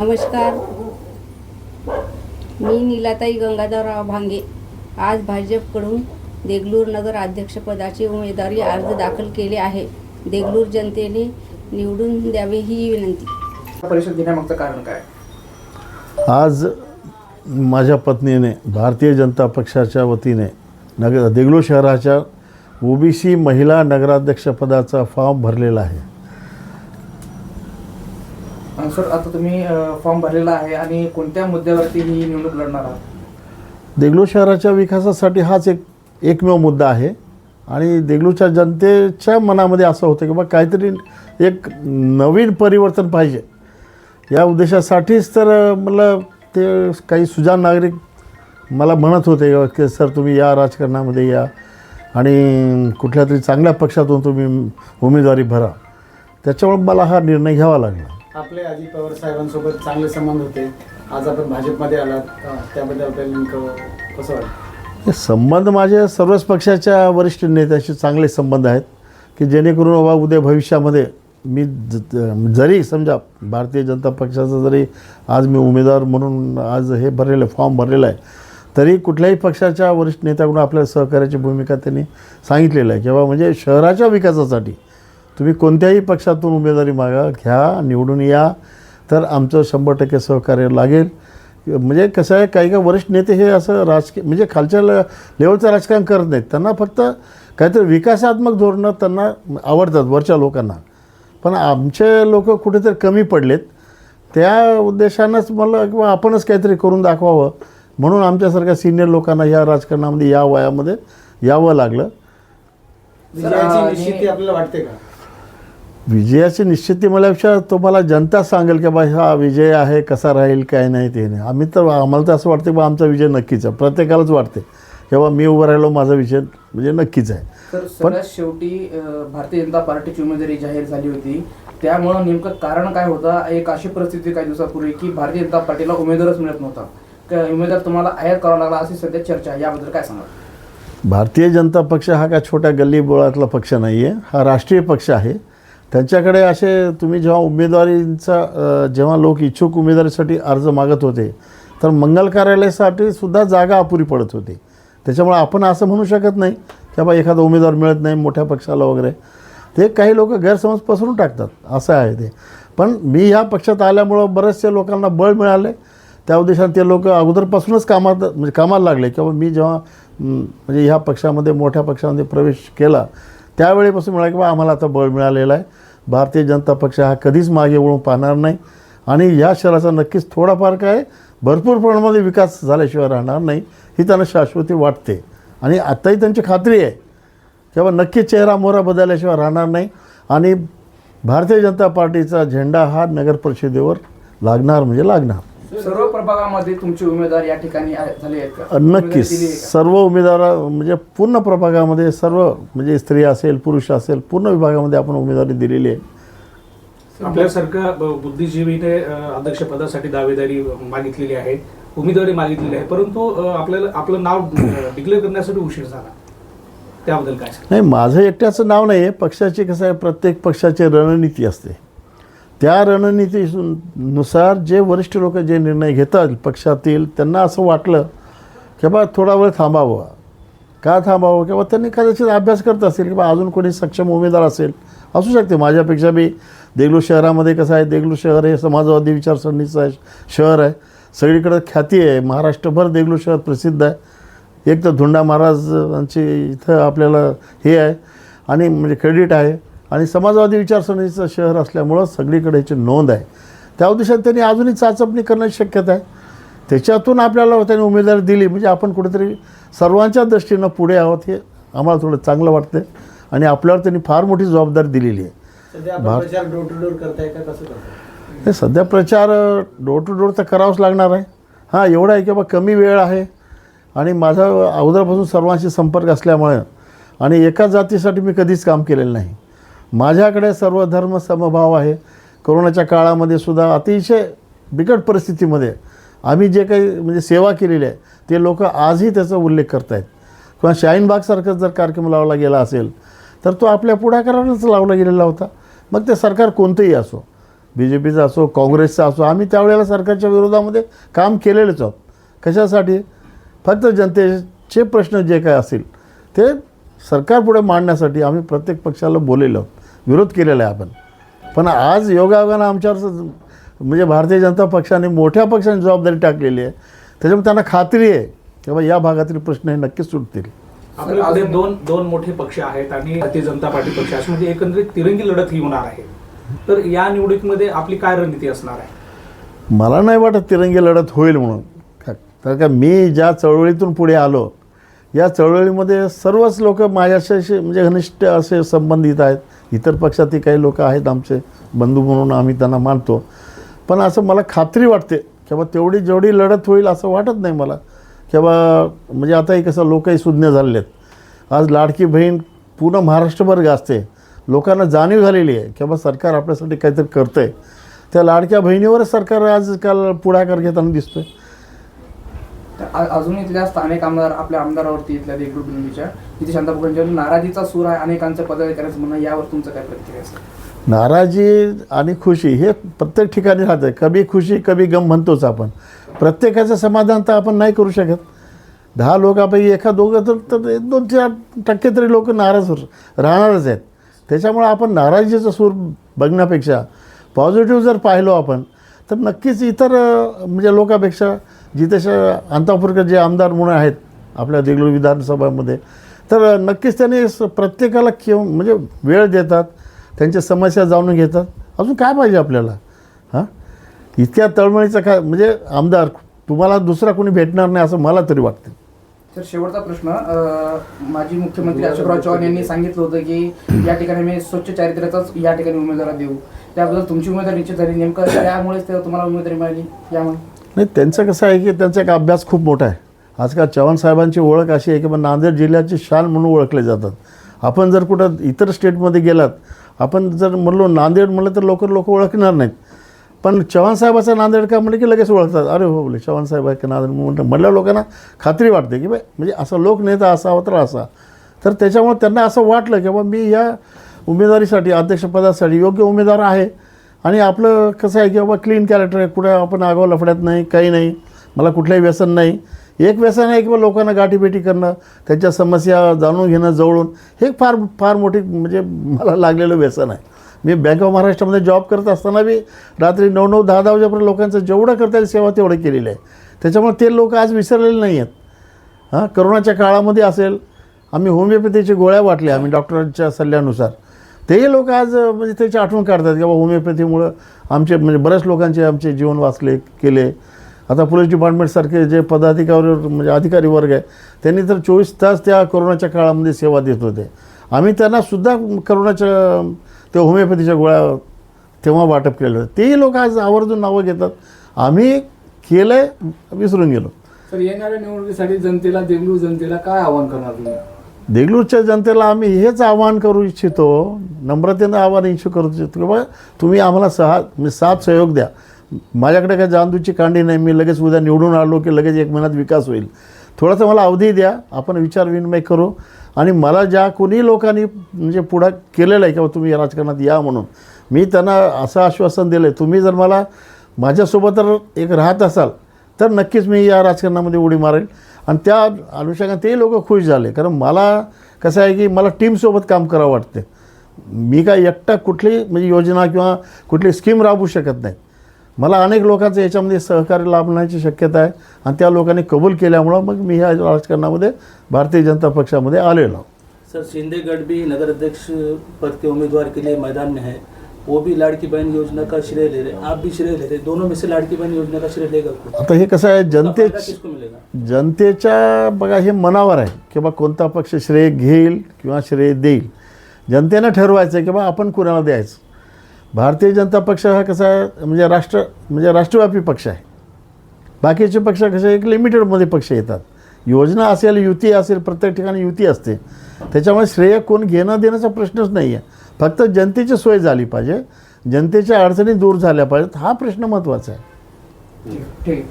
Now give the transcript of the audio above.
नमस्कार. मी नीलाताई गंगाधरराव भांगे. आज भाजपकडून देगलूर नगर अध्यक्षपदाची उमेदवारी अर्ज दाखल केले आहे. देगलूर जनतेने निवडून द्यावे ही विनंती. परिषद घेण्यामागचं कारण काय? आज माझ्या पत्नीने भारतीय जनता पक्षाच्या वतीने नगर देगलूर शहराच्या ओबीसी महिला नगराध्यक्षपदाचा फॉर्म भरलेला आहे. सर आता तुम्ही फॉर्म भरलेला आहे आणि कोणत्या मुद्द्यावरती ही निवडणूक लढणार आहात? देगलूर शहराच्या विकासासाठी हाच एक एकमेव मुद्दा आहे. आणि देगलूरच्या जनतेच्या मनामध्ये असं होतं की बा काहीतरी एक नवीन परिवर्तन पाहिजे. या उद्देशासाठीच तर मला ते काही सुजाण नागरिक मला म्हणत होते की सर तुम्ही या राजकारणामध्ये या आणि कुठल्या तरी चांगल्या पक्षातून तुम्ही उमेदवारी भरा. त्याच्यामुळे मला हा निर्णय घ्यावा लागला. आपले अजित पवार साहेबांसोबत चांगले संबंध होते. आज आपण भाजपमध्ये आलात. त्याबद्दल आपल्याला नेमकं कसं वाटतं? संबंध माझे सर्वच पक्षाच्या वरिष्ठ नेत्याशी चांगले संबंध आहेत की जेणेकरून बाबा उद्या भविष्यामध्ये मी जरी समजा भारतीय जनता पक्षाचा जरी आज मी उमेदवार म्हणून आज हे भरलेलं फॉर्म भरलेला आहे तरी कुठल्याही पक्षाच्या वरिष्ठ नेत्याकडून आपल्या सहकार्याची भूमिका त्यांनी सांगितलेलं आहे. किंवा म्हणजे शहराच्या विकासासाठी तुम्ही कोणत्याही पक्षातून उमेदवारी मागा घ्या निवडून या. तर आमचं शंभर टक्के सहकार्य लागेल. म्हणजे कसं आहे काही काही वरिष्ठ नेते हे असं राजकीय म्हणजे खालच्या लेवलचं राजकारण करत नाहीत. त्यांना फक्त काहीतरी विकासात्मक धोरणं त्यांना आवडतात वरच्या लोकांना. पण आमचे लोक कुठेतरी कमी पडलेत. त्या उद्देशानंच मला किंवा आपणच काहीतरी करून दाखवावं. म्हणून आमच्यासारख्या सिनियर लोकांना या राजकारणामध्ये या वयामध्ये यावं लागलं. आपल्याला वाटते का? विजयाची निश्चिती मला तुम्हाला जनता सांगेल की बा हा विजय आहे कसा राहील काय नाही ते नाही. आम्ही तर आम्हाला तर असं वाटतं बा आमचा विजय नक्कीच आहे. प्रत्येकालाच वाटते किंवा मी उभं राहिलो माझा विजय म्हणजे नक्कीच आहे. सगळ्यात शेवटी भारतीय जनता पार्टीची उमेदवारी जाहीर झाली होती. त्यामुळं नेमकं कारण काय होतं? एक अशी परिस्थिती काही दिवसापूर्वी की भारतीय जनता पार्टीला उमेदवारच मिळत नव्हता. उमेदवार तुम्हाला आयात करावा लागला अशी सध्या चर्चा आहे. याबद्दल काय सांगा भारतीय जनता पक्ष हा काय छोट्या गल्ली बोळातला पक्ष नाही आहे हा राष्ट्रीय पक्ष आहे. त्यांच्याकडे असे तुम्ही जेव्हा उमेदवारींचा जेव्हा लोक इच्छुक उमेदवारीसाठी अर्ज मागत होते तर मंगल कार्यालयासाठी सुद्धा जागा अपुरी पडत होती. त्याच्यामुळे आपण असं म्हणू शकत नाही की बा एखादा उमेदवार मिळत नाही मोठ्या पक्षाला वगैरे. ते काही लोक गैरसमज पसरून टाकतात असं आहे ते. पण मी ह्या पक्षात आल्यामुळं बरेचसे लोकांना बळ मिळाले. त्या उद्देशाने ते लोक अगोदरपासूनच कामात म्हणजे कामाला लागले. किंवा मी जेव्हा म्हणजे ह्या पक्षामध्ये मोठ्या पक्षामध्ये प्रवेश केला त्यावेळेपासून मिळालं की बा आम्हाला आता बळ मिळालेलं आहे. भारतीय जनता पक्ष हा कधीच मागे वळून पाहणार नाही. आणि या शहराचा नक्कीच थोडाफार काय भरपूर प्रमाणामध्ये विकास झाल्याशिवाय राहणार नाही ही त्यांना शाश्वती वाटते. आणि आत्ताही त्यांची खात्री आहे किंवा नक्की चेहरा मोहरा बदलल्याशिवाय राहणार नाही. आणि भारतीय जनता पार्टीचा झेंडा हा नगर परिषदेवर लागणार म्हणजे लागणार. सर्व प्रभागामध्ये तुमचे उमेदवार या ठिकाणी झाले आहेत का? नक्कीच? सर्व उमेदवार म्हणजे पूर्ण प्रभागामध्ये सर्व म्हणजे स्त्री असेल पुरुष असेल पूर्ण विभागामध्ये आपण उमेदवारी दिलेली आहे. आपल्यासारख्या बुद्धिजीवीने अध्यक्षपदासाठी दावेदारी मागितलेली आहे उमेदवारी मागितलेली आहे. परंतु आपल्याला आपलं नाव डिक्लेअर करण्यासाठी उशीर झाला. त्याबद्दल काय? नाही माझं एकट्याचं नाव नाही आहे पक्षाची कसं आहे प्रत्येक पक्षाची रणनीती असते. त्या रणनीतीनुसार जे वरिष्ठ लोक जे निर्णय घेतात पक्षातील त्यांना असं वाटलं की बा थोडा वेळ थांबावं. का थांबावं? किंवा त्यांनी कदाचित अभ्यास करत असेल किंवा अजून कोणी सक्षम उमेदवार असेल असू शकते. माझ्यापेक्षा बी देगलूर शहरामध्ये कसं आहे? देगलूर शहर हे समाजवादी विचारसरणीचं आहे शहर आहे. सगळीकडं ख्याती आहे. महाराष्ट्रभर देगलूर शहर प्रसिद्ध आहे. एक तर धुंडा महाराजांची इथं आपल्याला हे आहे. आणि म्हणजे क्रेडिट आहे. आणि समाजवादी विचारसरणीचं शहर असल्यामुळं सगळीकडे याची नोंद आहे. त्या उद्देशाने त्यांनी अजूनही चाचपणी करण्याची शक्यता आहे. त्याच्यातून आपल्याला त्यांनी उमेदवारी दिली म्हणजे आपण कुठेतरी सर्वांच्या दृष्टीनं पुढे आहोत हे आम्हाला थोडं चांगलं वाटतं आणि आपल्यावर त्यांनी फार मोठी जबाबदारी दिलेली आहे. सध्या प्रचार डोर टू डोर करताय का? कसं करताय? हे सध्या प्रचार डोर टू डोर तर करावाच लागणार आहे. हां एवढं आहे की बा कमी वेळ आहे. आणि माझा अगोदरपासून सर्वांशी संपर्क असल्यामुळे आणि एका जातीसाठी मी कधीच काम केलेलं नाही. माझ्याकडे सर्व धर्म समभाव आहे. कोरोनाच्या काळामध्ये सुद्धा अतिशय बिकट परिस्थितीमध्ये आम्ही जे काही म्हणजे सेवा केलेली आहे ते लोक आजही त्याचा उल्लेख करत आहेत किंवा शाहीनबागसारखा जर कार्यक्रम लावला गेला असेल तर तो आपल्या पुढाकारानंच लावला गेलेला होता. मग ते सरकार कोणतंही असो बी जे पीचा असो काँग्रेसचा असो आम्ही त्यावेळेला सरकारच्या विरोधामध्ये काम केलेलंच आहोत. कशासाठी? फक्त जनतेचे प्रश्न जे काय असतील ते सरकारपुढे मांडण्यासाठी आम्ही प्रत्येक पक्षाला बोलेलो आहोत. विरोध केलेला आहे आपण. पण आज योगायोगानं आमच्यावर म्हणजे भारतीय जनता पक्षाने मोठ्या पक्षाने जबाबदारी टाकलेली आहे. त्याच्यामुळे त्यांना खात्री आहे की बाबा या भागातील प्रश्न हे नक्कीच सुटतील. आपल्याकडे दोन दोन मोठे पक्ष आहेत आणि भारतीय जनता पार्टी पक्ष अशी म्हणजे एकंदरीत तिरंगी लढत ही होणार आहे. तर या निवडणुकीमध्ये आपली काय रणनीती असणार आहे? मला नाही वाटत तिरंगी लढत होईल म्हणून. कारण का मी ज्या चळवळीतून पुढे आलो या चळवळीमध्ये सर्वच लोक माझ्याशी म्हणजे घनिष्ठ असे संबंधित आहेत. इतर पक्षातील काही लोक आहेत आमचे बंधू म्हणून आम्ही त्यांना मानतो. पण असं मला खात्री वाटते की तेवढी जेवढी लढत होईल असं वाटत नाही मला. की बा म्हणजे आताही कसं लोकही सुज्ञ झालेले आहेत आज लाडकी बहीण पूर्ण महाराष्ट्रभर गाजते. लोकांना जाणीव झालेली आहे की सरकार आपल्यासाठी काहीतरी करतं आहे त्या लाडक्या बहिणीवरच सरकार आजकाल पुढाकार घेताना दिसतो आहे तर आ- इथल्या स्थानिक आमदार आपल्या आमदारावरती इथल्या देगलूर बिंदूच्या इथे शांतापूर नाराजीचा सूर आहे अनेकांचं पदाधिकाऱ्यांचं म्हणणं यावर तुमचं काय प्रतिक्रिया असेल नाराजी आणि खुशी हे प्रत्येक ठिकाणी राहतं. कभी खुशी कभी गम म्हणतोच आपण. प्रत्येकाचं समाधान तर आपण नाही करू शकत. दहा लोकांपैकी एका दोघं तर तर एक दोन चार टक्के तरी लोक नाराज राहणारच आहेत. त्याच्यामुळे आपण नाराजीचा सूर बघण्यापेक्षा पॉझिटिव्ह जर पाहिलो आपण तर नक्कीच इतर म्हणजे लोकांपेक्षा जिथे अंतापूरकर जे आमदार म्हणून आहेत आपल्या देगलूर विधानसभामध्ये तर नक्कीच त्यांनी प्रत्येकाला किंवा म्हणजे वेळ देतात त्यांच्या समस्या जाणून घेतात. अजून काय पाहिजे आपल्याला? हां? इतक्या तळमळीचा काय म्हणजे आमदार तुम्हाला दुसरा कोणी भेटणार नाही असं मला तरी वाटतं. तर शेवटचा प्रश्न माजी मुख्यमंत्री अशोकराव चव्हाण यांनी सांगितलं होतं की या ठिकाणी मी स्वच्छ चारित्र्याचाच या ठिकाणी उमेदवार देऊ. त्याबद्दल तुमची उमेदवारी निश्चित झाली. नेमकं त्यामुळेच ते तुम्हाला उमेदवारी मिळाली. यामुळे. नाही त्यांचं कसं आहे की त्यांचा एक अभ्यास खूप मोठा आहे. आजकाल चव्हाण साहेबांची ओळख अशी आहे की बा नांदेड जिल्ह्याची शान म्हणून ओळखले जातात. आपण जर कुठं इतर स्टेटमध्ये गेलात आपण जर म्हणलो नांदेड म्हणलं तर लवकर लोक ओळखणार नाहीत. पण चव्हाण साहेबाचा नांदेड का म्हणलं की लगेच ओळखतात? अरे हो बोले चव्हाण साहेब आहे का नांदेड? म्हणून म्हणल्या लोकांना खात्री वाटते की बाई म्हणजे असा लोकनेता असावा तर असा. तर त्याच्यामुळे त्यांना असं वाटलं की बा मी या उमेदवारीसाठी अध्यक्षपदासाठी योग्य उमेदवार आहे. आणि आपलं कसं आहे की बाबा क्लीन कॅरेक्टर आहे. कुठे आपण आगाव लफड्यात नाही काही नाही. मला कुठलंही व्यसन नाही. एक व्यसन आहे किंवा लोकांना गाठीभेटी करणं त्यांच्या समस्या जाणून घेणं जवळून. हे फार फार मोठी म्हणजे मला लागलेलं व्यसन आहे. मी बँक ऑफ महाराष्ट्रामध्ये जॉब करत असताना बी रात्री नऊ नऊ दहा दहा वाजेपर्यंत लोकांचं जेवढं करता येईल सेवा तेवढं केलेली आहे. त्याच्यामुळे ते लोक आज विसरलेले नाही आहेत. हां करोनाच्या काळामध्ये असेल आम्ही होमिओपॅथीच्या गोळ्या वाटल्या आम्ही डॉक्टरांच्या सल्ल्यानुसार. तेही लोक आज म्हणजे त्याची आठवण काढतात की बाबा होमिओपॅथीमुळं आमचे म्हणजे बऱ्याच लोकांचे आमचे जीवन वाचले केले. आता पोलीस डिपार्टमेंटसारखे जे पदाधिकारी म्हणजे अधिकारी वर्ग आहे त्यांनी तर चोवीस तास त्या कोरोनाच्या काळामध्ये सेवा देत होते. आम्ही त्यांना सुद्धा करोनाच्या त्या होमिओपॅथीच्या गोळ्या तेव्हा वाटप केलं होतं. तेही लोक आज आवर्जून नावं घेतात. आम्ही केलं विसरून गेलो. तर येणाऱ्या निवडणुकीसाठी जनतेला देमरू जनतेला काय आव्हान करणार तुम्ही? देगलूरच्या जनतेला आम्ही हेच आवाहन करू इच्छितो नम्रतेनं आवाहन इच्छू करू इच्छितो की बाबा तुम्ही आम्हाला सहा मी साथ सहयोग द्या. माझ्याकडे काय जांदूची कांडी नाही मी लगेच उद्या निवडून आलो की लगेच एक महिन्यात विकास होईल. थोडासा मला अवधी द्या आपण विचार विनिमय करू. आणि मला ज्या कोणी लोकांनी म्हणजे पुढं केलेलं आहे की बाबा तुम्ही या राजकारणात या म्हणून मी त्यांना असं आश्वासन दिलं आहे तुम्ही जर मला माझ्यासोबत जर एक राहत असाल तर नक्कीच मी या राजकारणामध्ये उडी मारेल. आणि त्या अनुषंगाने ते लोक खुश झाले. कारण मला कसं आहे की मला टीमसोबत काम करावं वाटते मी काय एकटा कुठली म्हणजे योजना किंवा कुठली स्कीम राबवू शकत नाही. मला अनेक लोकांचं याच्यामध्ये सहकार्य लाभण्याची शक्यता आहे. आणि त्या लोकांनी कबूल केल्यामुळं मग मी ह्या राजकारणामध्ये भारतीय जनता पक्षामध्ये आलेलो सर शिंदे गडबी नगराध्यक्ष पद के उमेदवार के लिए मैदान में है. वो भी लाड़की बहन योजना का श्रेय ले रहे आप भी श्रेय ले रहे दोनों में से लाड़की बहन योजना का श्रेय लेगा? आता हे कसं आहे जनते फायदा किसको मिलेगा? जनतेच्या बघा हे मनावर आहे की बा कोणता पक्ष श्रेय घेईल किंवा श्रेय देईल. जनतेनं ठरवायचं आहे की बा आपण कुणाला द्यायचं. भारतीय जनता पक्ष हा कसा आहे म्हणजे राष्ट्र म्हणजे राष्ट्रव्यापी पक्ष आहे. बाकीचे पक्ष कसे एक लिमिटेडमध्ये पक्ष येतात. योजना असेल युती असेल प्रत्येक ठिकाणी युती असते. त्याच्यामुळे श्रेय कोण घेणं देण्याचा प्रश्नच नाही आहे फक्त जनतेची सोय झाली पाहिजे. जनतेच्या अडचणी दूर झाल्या पाहिजेत. हा प्रश्न महत्त्वाचा आहे. ठीक.